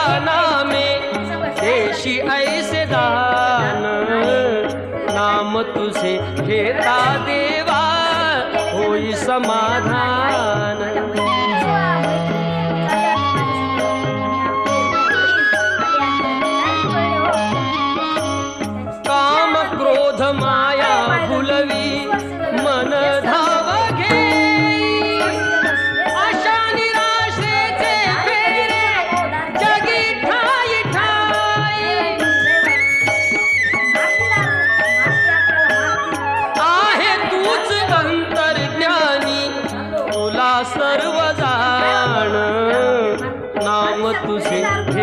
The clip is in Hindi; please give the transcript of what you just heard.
दाना में देशी ऐसे दान। नाम तुझे खेता देवा हो समाधान। काम क्रोध माया भुलवी तुझे घेता